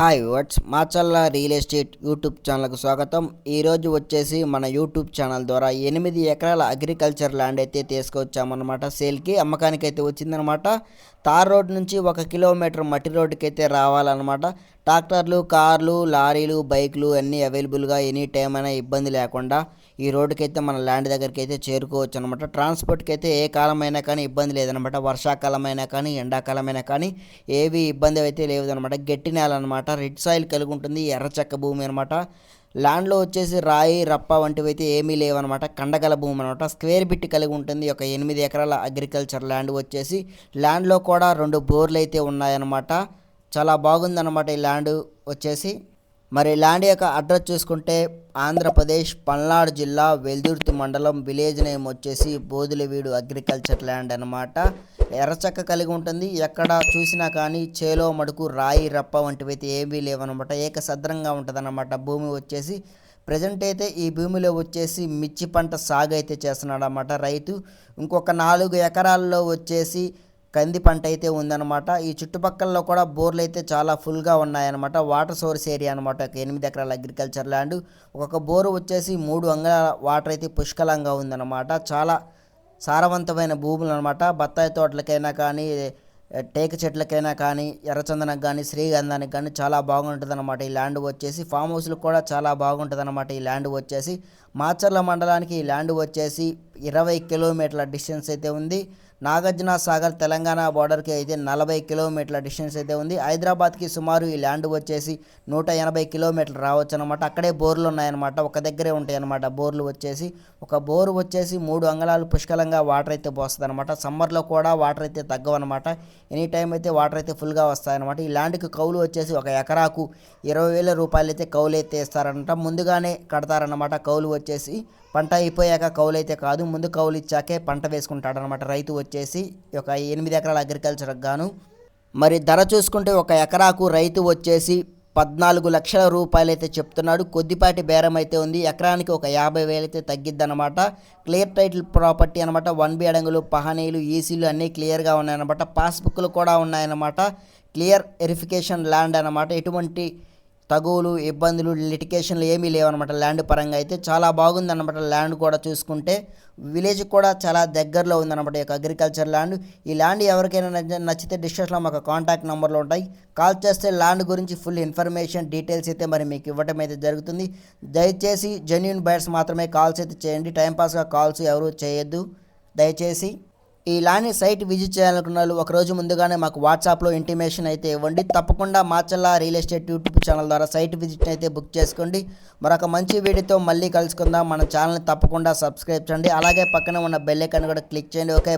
Hi వాట్స్ Machalla real estate YouTube ఛానల్కు స్వాగతం. ఈరోజు వచ్చేసి మన యూట్యూబ్ ఛానల్ ద్వారా ఎనిమిది ఎకరాల అగ్రికల్చర్ ల్యాండ్ అయితే తీసుకొచ్చామన్నమాట. సేల్కి అమ్మకానికి అయితే వచ్చిందనమాట తార్ రోడ్ నుంచి ఒక కిలోమీటర్ మట్టి రోడ్డుకి అయితే రావాలన్నమాట. ట్రాక్టర్లు కార్లు లారీలు బైక్లు అన్నీ అవైలబుల్గా ఎనీ టైం అయినా ఇబ్బంది లేకుండా ఈ రోడ్డుకి అయితే మన ల్యాండ్ దగ్గరికి అయితే చేరుకోవచ్చు అనమాట ట్రాన్స్పోర్ట్కి అయితే ఏ కాలమైనా కానీ ఇబ్బంది లేదనమాట వర్షాకాలమైనా కానీ ఎండాకాలమైనా కానీ ఏవి ఇబ్బంది అయితే లేదనమాట గట్టి నేల అనమాట రెడ్ సాయిల్ కలిగి ఉంటుంది ఎర్రచక్క భూమి అనమాట. ల్యాండ్లో వచ్చేసి రాయి రప్ప వంటివి అయితే ఏమీ లేవన్నమాట కండగల భూమి అనమాట. స్క్వేర్ బిట్ కలిగి ఉంటుంది ఒక ఎనిమిది ఎకరాల అగ్రికల్చర్ ల్యాండ్ వచ్చేసి. ల్యాండ్లో కూడా రెండు బోర్లు అయితే ఉన్నాయన్నమాట. చాలా బాగుందన్నమాట ఈ ల్యాండ్ వచ్చేసి. మరి ల్యాండ్ యొక్క అడ్రస్ చూసుకుంటే ఆంధ్రప్రదేశ్ పల్నాడు జిల్లా వెల్దుర్తి మండలం విలేజ్ నేమ్ వచ్చేసి బోధులవీడు అగ్రికల్చర్ ల్యాండ్ అనమాట ఎర్రచక్క కలిగి ఉంటుంది. ఎక్కడ చూసినా కానీ చేలో మడుకు రాయి రప్ప వంటివి అయితే ఏమీ లేవనమాట. ఏకసద్రంగా ఉంటుంది భూమి వచ్చేసి ప్రజెంట్ అయితే ఈ భూమిలో వచ్చేసి మిర్చి పంట సాగు అయితే చేస్తున్నాడు అన్నమాట రైతు. ఇంకొక నాలుగు ఎకరాల్లో వచ్చేసి కంది పంట అయితే ఉందన్నమాట. ఈ చుట్టుపక్కలలో కూడా బోర్లు అయితే చాలా ఫుల్గా ఉన్నాయన్నమాట. వాటర్ సోర్స్ ఏరియా అనమాట ఒక ఎనిమిది ఎకరాల అగ్రికల్చర్ ల్యాండ్. ఒక్కొక్క బోరు వచ్చేసి మూడు అంగళాల వాటర్ అయితే పుష్కలంగా ఉందన్నమాట. చాలా సారవంతమైన భూములు అనమాట బత్తాయి తోటలకైనా కానీ టేక చెట్లకైనా కానీ ఎర్రచందనకు కానీ శ్రీగంధానికి కానీ చాలా బాగుంటుంది అనమాట ఈ ల్యాండ్ వచ్చేసి. ఫామ్ హౌస్లకు కూడా చాలా బాగుంటుంది అనమాట ఈ ల్యాండ్ వచ్చేసి. మాచర్ల మండలానికి ఈ ల్యాండ్ వచ్చేసి ఇరవై కిలోమీటర్ల డిస్టెన్స్ అయితే ఉంది. నాగార్జున సాగర్ తెలంగాణ బార్డర్కి అయితే నలభై కిలోమీటర్ల డిస్టెన్స్ అయితే ఉంది. హైదరాబాద్కి సుమారు ఈ ల్యాండ్ వచ్చేసి నూట ఎనభై కిలోమీటర్లు రావచ్చు అనమాట అక్కడే బోర్లు ఉన్నాయన్నమాట. ఒక దగ్గరే ఉంటాయి అనమాట బోర్లు వచ్చేసి. ఒక బోరు వచ్చేసి మూడు అంగళాలు పుష్కలంగా వాటర్ అయితే పోస్తుంది అనమాట సమ్మర్లో కూడా వాటర్ అయితే తగ్గవన్నమాట. ఎనీ టైం అయితే వాటర్ అయితే ఫుల్గా వస్తాయన్నమాట. ఈ ల్యాండ్కి కౌలు వచ్చేసి ఒక ఎకరాకు ఇరవై వేల రూపాయలు అయితే కౌలు అయితే ఇస్తారనమాట ముందుగానే కడతారన్నమాట. కౌలు వచ్చేసి పంట అయిపోయాక కౌలు అయితే కాదు. ముందు కౌలు ఇచ్చాకే పంట వేసుకుంటాడనమాట రైతు వచ్చేసి ఒక ఎనిమిది ఎకరాల అగ్రికల్చర్కి గాను. మరి ధర చూసుకుంటే ఒక ఎకరాకు రైతు వచ్చేసి పద్నాలుగు లక్షల రూపాయలు అయితే చెప్తున్నాడు. కొద్దిపాటి బేరం అయితే ఉంది. ఎకరానికి ఒక యాభై వేలు అయితే తగ్గిద్ది అనమాట క్లియర్ టైటిల్ ప్రాపర్టీ అనమాట వన్ బి అడంగులు పహనీలు ఈసీలు అన్నీ క్లియర్గా ఉన్నాయన్నమాట. పాస్బుక్లు కూడా ఉన్నాయన్నమాట. క్లియర్ వెరిఫికేషన్ ల్యాండ్ అనమాట ఎటువంటి తగువులు ఇబ్బందులు లిటికేషన్లు ఏమీ లేవన్నమాట. ల్యాండ్ పరంగా అయితే చాలా బాగుందన్నమాట. ల్యాండ్ కూడా చూసుకుంటే విలేజ్ కూడా చాలా దగ్గరలో ఉందన్నమాట. ఈ యొక్క అగ్రికల్చర్ ల్యాండ్ ఈ ల్యాండ్ ఎవరికైనా నచ్చితే డిస్క్రిప్షన్లో మాకు కాంటాక్ట్ నెంబర్లు ఉంటాయి. కాల్ చేస్తే ల్యాండ్ గురించి ఫుల్ ఇన్ఫర్మేషన్ డీటెయిల్స్ అయితే మరి మీకు ఇవ్వటం అయితే జరుగుతుంది. దయచేసి జెన్యున్ బయర్స్ మాత్రమే కాల్స్ అయితే చేయండి. టైంపాస్గా కాల్స్ ఎవరు చేయొద్దు. దయచేసి ఈ లాని సైట్ విజిట్ చేయాలనుకున్న వాళ్ళు ఒక రోజు ముందుగానే మాకు వాట్సాప్లో ఇంటిమేషన్ అయితే ఇవ్వండి. తప్పకుండా Machalla real estate YouTube channel ద్వారా సైట్ విజిట్ అయితే బుక్ చేసుకోండి. మరొక మంచి వీడియోతో మళ్ళీ కలుసుకుందాం. మన ఛానల్ని తప్పకుండా సబ్స్క్రైబ్ చేయండి. అలాగే పక్కన ఉన్న బెల్ ఐకాన్ కూడా క్లిక్ చేయండి. ఓకే